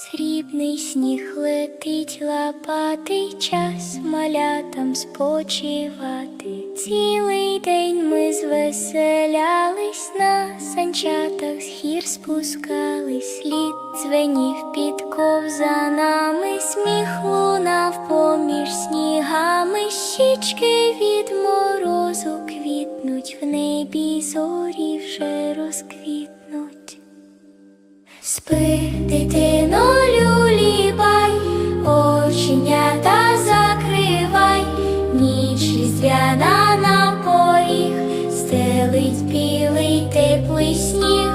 Срібний сніг летить лапатий час малятам спочивати. Цілий день ми звеселялись на санчатах з гір спускались, лід дзвенів під ковзанами, сміх лунав поміж снігами, щічки від морозу квітнуть, в небі зорі вже розквітнуть. Спи, дитино, стелить білий теплий сніг,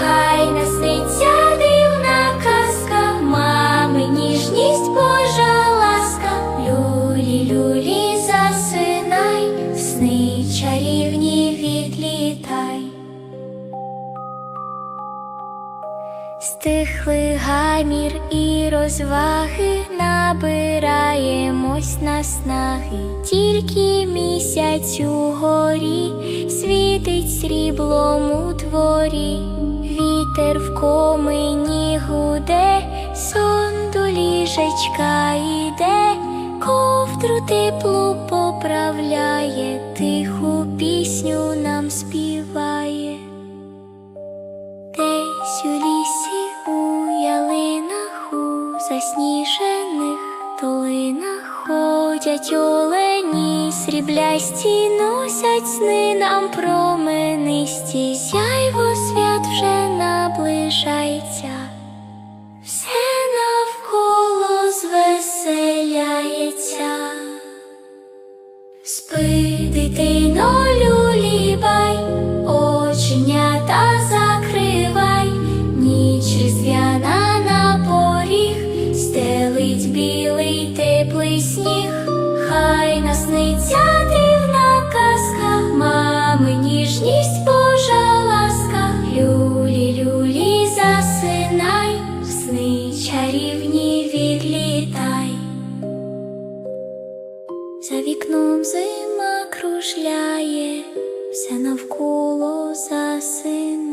хай насниться дивна казка, мами ніжність Божа ласка, люлі, люлі, засинай, сни чарівні відлітай. Стихли гамір і розваги, набираємось наснаги, тільки місяць угорі світить сріблом у дворі, вітер в комині гуде, сон до ліжечка йде, ковдру теплу поправляє, тиху пісню нам співає. Десь у лісі у ялинах у засніжених долинах ходять олені, сріблясті носять сни нам променисті, сяйво свят вже наближається, все навколо звеселяється. Спи, дитино, люлібай, оченята закривай, ніч різдвяна на поріг, стелить білий теплий сніг, вікном зима кружляє, все навколо засине.